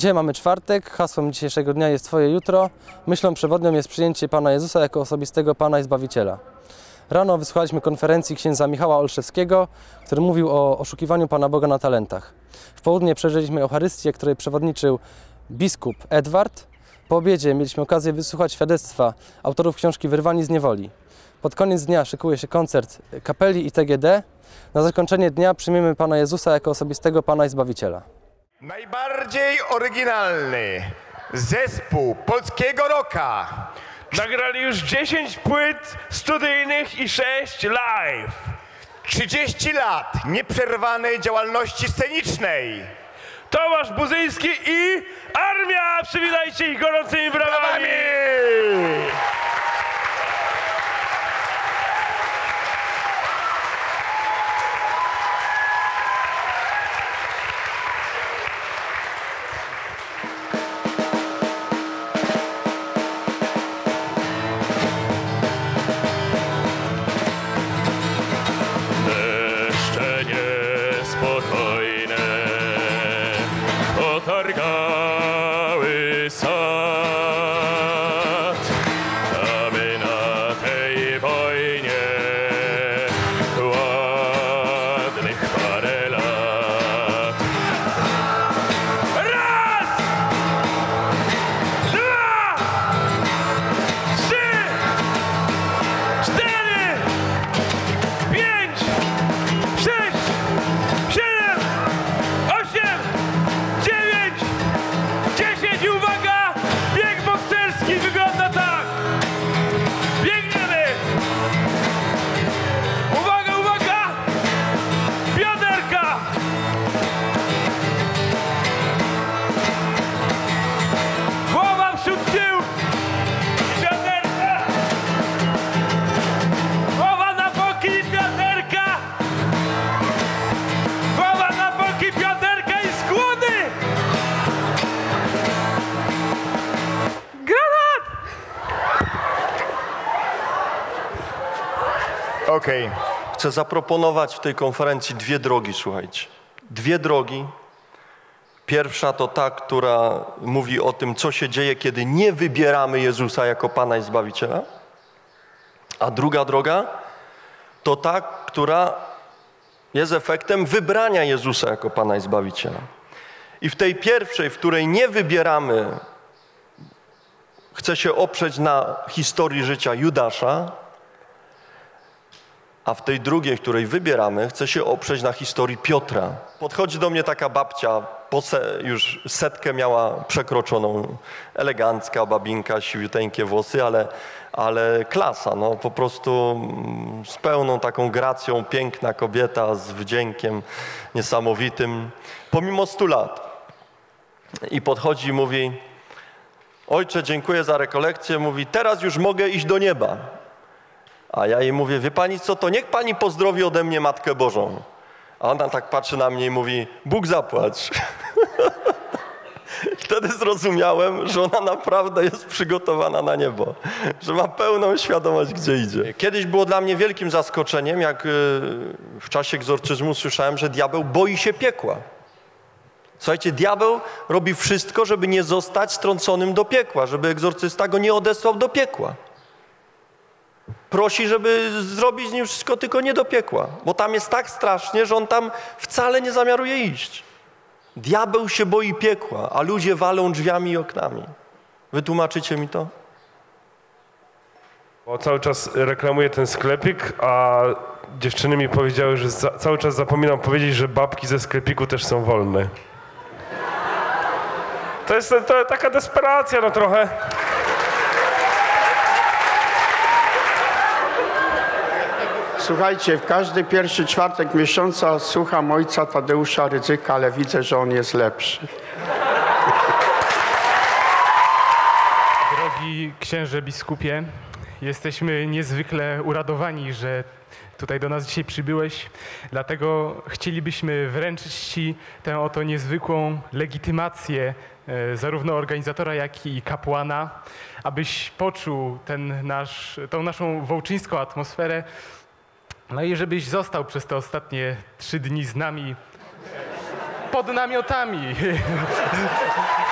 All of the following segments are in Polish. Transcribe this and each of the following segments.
Dzisiaj mamy czwartek, hasłem dzisiejszego dnia jest Twoje jutro. Myślą przewodnią jest przyjęcie Pana Jezusa jako osobistego Pana i Zbawiciela. Rano wysłuchaliśmy konferencji księdza Michała Olszewskiego, który mówił o oszukiwaniu Pana Boga na talentach. W południe przeżyliśmy Eucharystię, której przewodniczył biskup Edward. Po obiedzie mieliśmy okazję wysłuchać świadectwa autorów książki Wyrwani z niewoli. Pod koniec dnia szykuje się koncert kapeli i TGD. Na zakończenie dnia przyjmiemy Pana Jezusa jako osobistego Pana i Zbawiciela. Najbardziej oryginalny zespół polskiego rocka. Nagrali już 10 płyt studyjnych i 6 live. 30 lat nieprzerwanej działalności scenicznej. Tomasz Buzyński i Armia! Przywitajcie ich gorącymi brawami! Brawami! argawe sa Okej. Chcę zaproponować w tej konferencji dwie drogi, słuchajcie. Dwie drogi. Pierwsza to ta, która mówi o tym, co się dzieje, kiedy nie wybieramy Jezusa jako Pana i Zbawiciela. A druga droga to ta, która jest efektem wybrania Jezusa jako Pana i Zbawiciela. I w tej pierwszej, w której nie wybieramy, chcę się oprzeć na historii życia Judasza, a w tej drugiej, której wybieramy, chcę się oprzeć na historii Piotra. Podchodzi do mnie taka babcia, już setkę miała przekroczoną, elegancka babinka, siwiuteńkie włosy, ale, ale klasa, no po prostu mm, z pełną taką gracją, piękna kobieta, z wdziękiem niesamowitym, pomimo stu lat. I podchodzi i mówi, ojcze, dziękuję za rekolekcję, mówi, teraz już mogę iść do nieba. A ja jej mówię, wie pani co, to niech pani pozdrowi ode mnie Matkę Bożą. A ona tak patrzy na mnie i mówi, Bóg zapłać. Wtedy zrozumiałem, że ona naprawdę jest przygotowana na niebo, że ma pełną świadomość, gdzie idzie. Kiedyś było dla mnie wielkim zaskoczeniem, jak y, w czasie egzorcyzmu słyszałem, że diabeł boi się piekła. Słuchajcie, diabeł robi wszystko, żeby nie zostać strąconym do piekła, żeby egzorcysta go nie odesłał do piekła prosi, żeby zrobić z nim wszystko, tylko nie do piekła, bo tam jest tak strasznie, że on tam wcale nie zamiaruje iść. Diabeł się boi piekła, a ludzie walą drzwiami i oknami. Wytłumaczycie mi to? Bo cały czas reklamuję ten sklepik, a dziewczyny mi powiedziały, że za, cały czas zapominam powiedzieć, że babki ze sklepiku też są wolne. To jest to, taka desperacja, no trochę. Słuchajcie, w każdy pierwszy czwartek miesiąca słucham ojca Tadeusza Rydzyka, ale widzę, że on jest lepszy. Drogi księże biskupie, jesteśmy niezwykle uradowani, że tutaj do nas dzisiaj przybyłeś. Dlatego chcielibyśmy wręczyć Ci tę oto niezwykłą legitymację e, zarówno organizatora, jak i kapłana, abyś poczuł ten nasz, tą naszą wołczyńską atmosferę, no i żebyś został przez te ostatnie trzy dni z nami pod namiotami.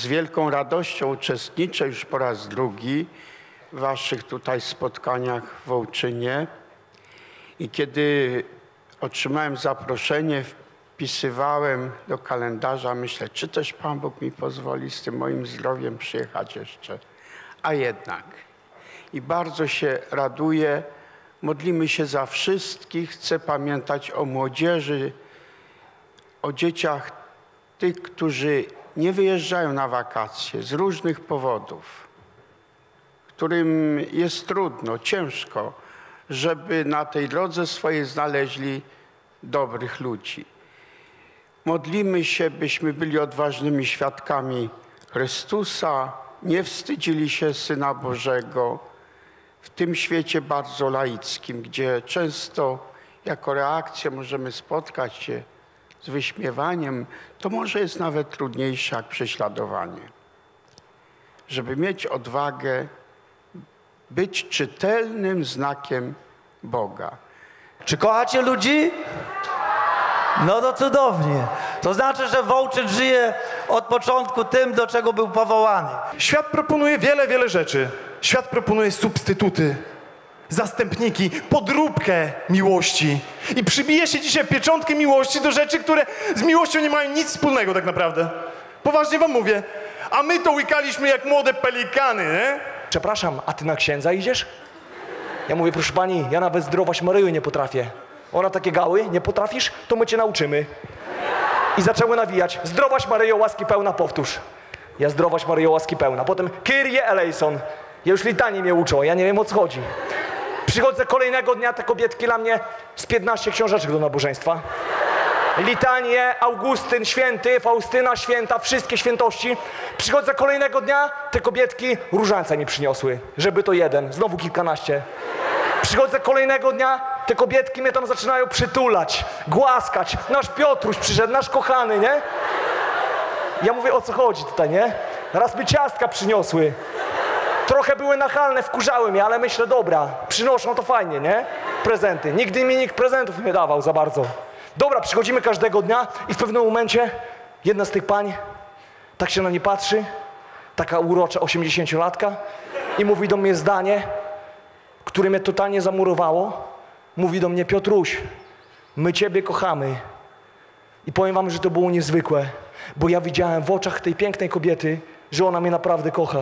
Z wielką radością uczestniczę już po raz drugi w Waszych tutaj spotkaniach w Wołczynie. I kiedy otrzymałem zaproszenie, wpisywałem do kalendarza, myślę, czy też Pan Bóg mi pozwoli z tym moim zdrowiem przyjechać jeszcze. A jednak. I bardzo się raduję. Modlimy się za wszystkich. Chcę pamiętać o młodzieży, o dzieciach tych, którzy nie wyjeżdżają na wakacje z różnych powodów, którym jest trudno, ciężko, żeby na tej drodze swojej znaleźli dobrych ludzi. Modlimy się, byśmy byli odważnymi świadkami Chrystusa, nie wstydzili się Syna Bożego w tym świecie bardzo laickim, gdzie często jako reakcję możemy spotkać się z wyśmiewaniem, to może jest nawet trudniejsze jak prześladowanie. Żeby mieć odwagę być czytelnym znakiem Boga. Czy kochacie ludzi? No to cudownie. To znaczy, że Wołczyn żyje od początku tym, do czego był powołany. Świat proponuje wiele, wiele rzeczy. Świat proponuje substytuty, zastępniki, podróbkę miłości. I przybije się dzisiaj pieczątkę miłości do rzeczy, które z miłością nie mają nic wspólnego tak naprawdę. Poważnie wam mówię. A my to łykaliśmy jak młode pelikany, nie? Przepraszam, a ty na księdza idziesz? Ja mówię, proszę pani, ja nawet zdrować Maryję nie potrafię. Ona takie gały, nie potrafisz? To my cię nauczymy. I zaczęły nawijać. Zdrowaś Maryjo, łaski pełna, powtórz. Ja zdrowaś Maryjo, łaski pełna. Potem Kyrie eleison. Ja już litanie mnie uczą, ja nie wiem o co chodzi. Przychodzę kolejnego dnia, te kobietki dla mnie z 15 książeczek do nabożeństwa. Litanie, Augustyn święty, Faustyna święta, wszystkie świętości. Przychodzę kolejnego dnia, te kobietki różańca mi przyniosły, żeby to jeden, znowu kilkanaście. Przychodzę kolejnego dnia, te kobietki mnie tam zaczynają przytulać, głaskać. Nasz Piotruś przyszedł, nasz kochany, nie? Ja mówię, o co chodzi tutaj, nie? Raz mi ciastka przyniosły. Trochę były nachalne, wkurzały mnie, ale myślę, dobra, przynoszą to fajnie, nie? Prezenty. Nigdy mi nikt prezentów nie dawał za bardzo. Dobra, przychodzimy każdego dnia i w pewnym momencie jedna z tych pań tak się na nie patrzy, taka urocza 80-latka i mówi do mnie zdanie, które mnie totalnie zamurowało. Mówi do mnie, Piotruś, my Ciebie kochamy. I powiem Wam, że to było niezwykłe, bo ja widziałem w oczach tej pięknej kobiety, że ona mnie naprawdę kocha.